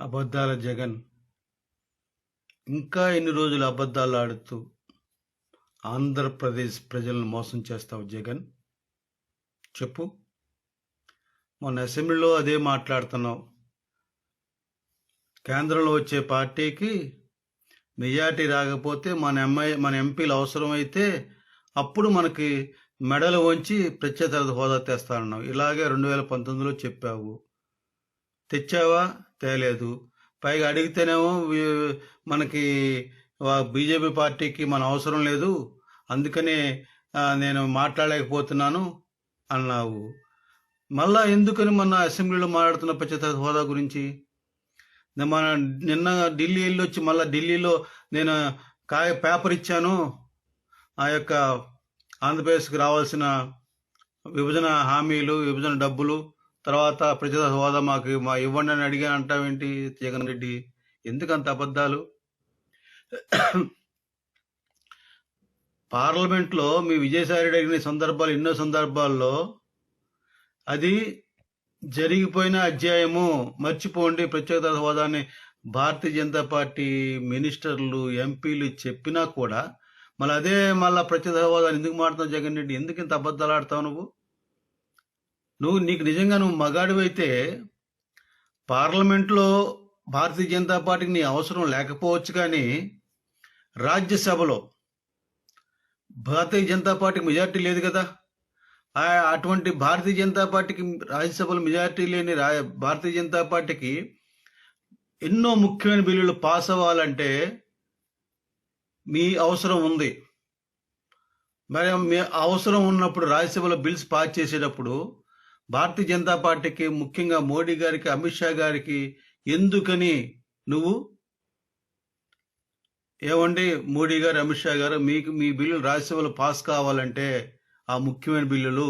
అబద్ధాల జగన్. ఇంకా ఎన్ని రోజులు అబద్ధాలు ఆడుతూ ఆంధ్రప్రదేశ్ ప్రజలను మోసం చేస్తావు జగన్? చెప్పు. మొన్న అసెంబ్లీలో అదే మాట్లాడుతున్నావు. కేంద్రంలో వచ్చే పార్టీకి మెజార్టీ రాకపోతే మన ఎంఐ మన ఎంపీలు అవసరమైతే అప్పుడు మనకి మెడలు వంచి ప్రత్యేక హోదా తెస్తానన్నావు. ఇలాగే రెండు వేల పంతొమ్మిదిలో చెప్పావు. తెచ్చావా? తేలేదు. పైగా అడిగితేనేమో మనకి బీజేపీ పార్టీకి మన అవసరం లేదు. అందుకనే నేను మాట్లాడలేకపోతున్నాను అన్నావు. మళ్ళా ఎందుకని మన అసెంబ్లీలో మాట్లాడుతున్న పచ్చత హోదా గురించి? మన నిన్న ఢిల్లీ వెళ్ళి వచ్చి మళ్ళీ ఢిల్లీలో నేను కాయ పేపర్ ఇచ్చాను. ఆ యొక్క ఆంధ్రప్రదేశ్కి రావాల్సిన విభజన హామీలు విభజన డబ్బులు తర్వాత ప్రజల హోదా మాకు మా ఇవ్వండి అని అడిగా అంటావేంటి జగన్ రెడ్డి ఎందుకంత అబద్ధాలు? పార్లమెంట్లో మీ విజయసాయి రెడ్డి అడిగిన సందర్భాలు ఎన్నో సందర్భాల్లో అది జరిగిపోయిన అధ్యాయము మర్చిపోండి. ప్రత్యేక హోదాని భారతీయ జనతా పార్టీ మినిస్టర్లు ఎంపీలు చెప్పినా కూడా మళ్ళీ అదే మళ్ళీ ప్రత్యేక హోదాని ఎందుకు మాడుతున్నావు జగన్ రెడ్డి? ఎందుకు ఇంత అబద్ధాలు ఆడతావు నువ్వు? నువ్వు నీకు నిజంగా నువ్వు మగాడివైతే పార్లమెంట్లో భారతీయ జనతా పార్టీకి నీ అవసరం లేకపోవచ్చు కానీ రాజ్యసభలో భారతీయ జనతా పార్టీకి మెజార్టీ లేదు కదా. అటువంటి భారతీయ జనతా పార్టీకి రాజ్యసభలో మెజార్టీ లేని రా భారతీయ జనతా పార్టీకి ఎన్నో ముఖ్యమైన బిల్లులు పాస్ అవ్వాలంటే మీ అవసరం ఉంది. మరి మీ అవసరం ఉన్నప్పుడు రాజ్యసభలో బిల్స్ పాస్ చేసేటప్పుడు భారతీయ జనతా పార్టీకి ముఖ్యంగా మోడీ గారికి అమిత్ షా గారికి ఎందుకని నువ్వు? ఏమండి మోడీ గారు అమిత్ షా గారు మీకు మీ బిల్లులు రాజ్యసభలో పాస్ కావాలంటే ఆ ముఖ్యమైన బిల్లులు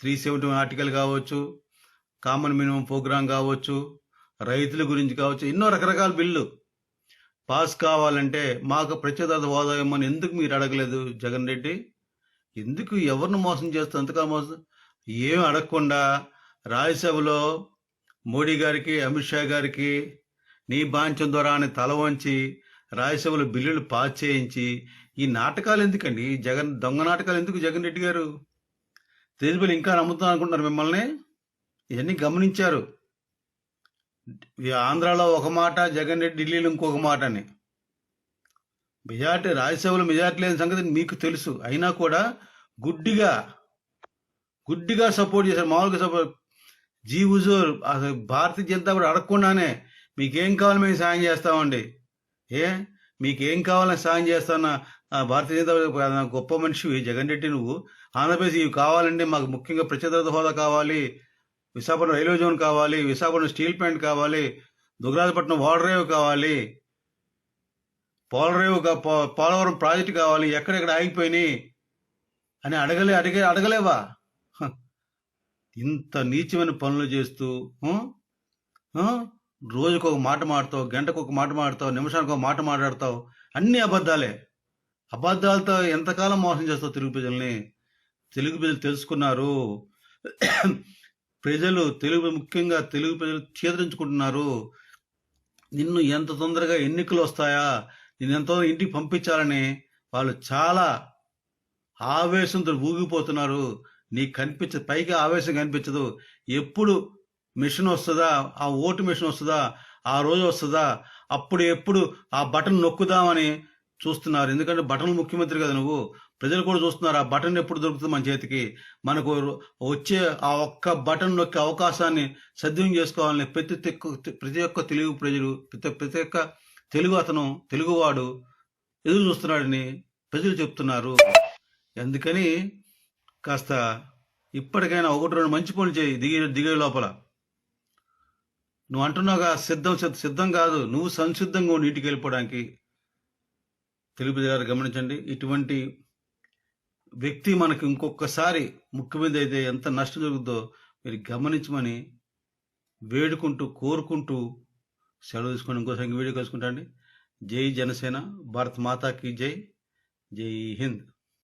త్రీ సెవెంటీ ఆర్టికల్ కావచ్చు కామన్ మినిమం ప్రోగ్రామ్ కావచ్చు రైతుల గురించి కావచ్చు ఎన్నో రకరకాల బిల్లు పాస్ కావాలంటే మాకు ప్రత్యేకత హోదా ఇమ్మని ఎందుకు మీరు అడగలేదు జగన్ రెడ్డి? ఎందుకు ఎవరిని మోసం చేస్తారు అంతగా మోసం ఏం అడగకుండా రాజ్యసభలో మోడీ గారికి అమిత్ షా గారికి నీ బాంచం ద్వారా అని తల వంచి రాజ్యసభలో బిల్లులు పాస్ చేయించి ఈ నాటకాలు ఎందుకండి? జగన్ దొంగ నాటకాలు ఎందుకు జగన్ రెడ్డి గారు? తేజ్బల్ ఇంకా నమ్ముతాం అనుకుంటున్నారు మిమ్మల్ని? ఇవన్నీ గమనించారు. ఈ ఆంధ్రాలో ఒక మాట జగన్ రెడ్డి ఢిల్లీలో ఇంకొక మాట అని మెజార్టీ రాజ్యసభలో మెజార్టీ లేని సంగతి మీకు తెలుసు. అయినా కూడా గుడ్డిగా గుడ్డిగా సపోర్ట్ చేశారు. మామూలుగా సపోర్ట్ జీ హుజూర్ అసలు భారతీయ జనతా కూడా అడగకుండానే మీకేం కావాలి మేము సాయం చేస్తామండి. ఏ? మీకేం కావాలని సాయం చేస్తాన భారతీయ జనతా పార్టీ గొప్ప మనిషివి జగన్ రెడ్డి నువ్వు? ఆంధ్రప్రదేశ్ ఇవి కావాలండి మాకు ముఖ్యంగా ప్రత్యేక హోదా కావాలి. విశాఖపట్నం రైల్వే జోన్ కావాలి. విశాఖపట్నం స్టీల్ ప్లాంట్ కావాలి. దుగ్గరాజపట్నం వాటర్ కావాలి. పోలరేవు పో- పోలవరం ప్రాజెక్ట్ కావాలి. ఎక్కడెక్కడ ఆగిపోయినాయి? అని అడగలే అడిగే అడగలేవా? ఇంత నీచమైన పనులు చేస్తూ రోజుకు ఒక మాట మాడతావు గంటకు ఒక మాట మాడతావు నిమిషానికి ఒక మాట మాట్లాడతావు అన్ని అబద్ధాలే. అబద్ధాలతో ఎంతకాలం మోసం చేస్తావు తెలుగు ప్రజల్ని? తెలుగు ప్రజలు తెలుసుకున్నారు. ప్రజలు తెలుగు ముఖ్యంగా తెలుగు ప్రజలు చేదరించుకుంటున్నారు. నిన్ను ఎంత తొందరగా ఎన్నికలు వస్తాయా? నిన్ను ఎంతో ఇంటికి పంపించాలని వాళ్ళు చాలా ఆవేశంతో ఊగిపోతున్నారు. నీకు కనిపించదు పైగా ఆవేశం కనిపించదు. ఎప్పుడు మిషన్ వస్తుందా ఆ ఓటు మిషన్ వస్తుందా ఆ రోజు వస్తుందా అప్పుడు ఎప్పుడు ఆ బటన్ నొక్కుదామని చూస్తున్నారు. ఎందుకంటే బటన్ ముఖ్యమంత్రి కదా నువ్వు. ప్రజలు కూడా చూస్తున్నారు ఆ బటన్ ఎప్పుడు దొరుకుతుంది మన చేతికి. మనకు వచ్చే ఆ ఒక్క బటన్ నొక్కే అవకాశాన్ని సద్వినియోగం చేసుకోవాలని ప్రతి ప్రతి ఒక్క తెలుగు ప్రజలు ప్రతి ప్రతి ఒక్క తెలుగు అతను తెలుగువాడు ఎదురు చూస్తున్నాడని ప్రజలు చెప్తున్నారు. అందుకని కాస్త ఇప్పటికైనా ఒకటి రెండు మంచి పనులు చేయి దిగి దిగే లోపల. నువ్వు అంటున్నావుగా సిద్ధం సిద్ధం కాదు. నువ్వు సంసిద్ధంగా నీటికి వెళ్ళిపోవడానికి తెలుగు ప్రజలు గమనించండి ఇటువంటి వ్యక్తి మనకు ఇంకొకసారి ముఖ్యమంత్రి అయితే ఎంత నష్టం జరుగుతుందో మీరు గమనించమని వేడుకుంటూ కోరుకుంటూ సెలవు తీసుకొని ఇంకోసారి వీడియో కలుసుకుంటా అండి. జై జనసేన భారత్ మాతాకి జై జై హింద్.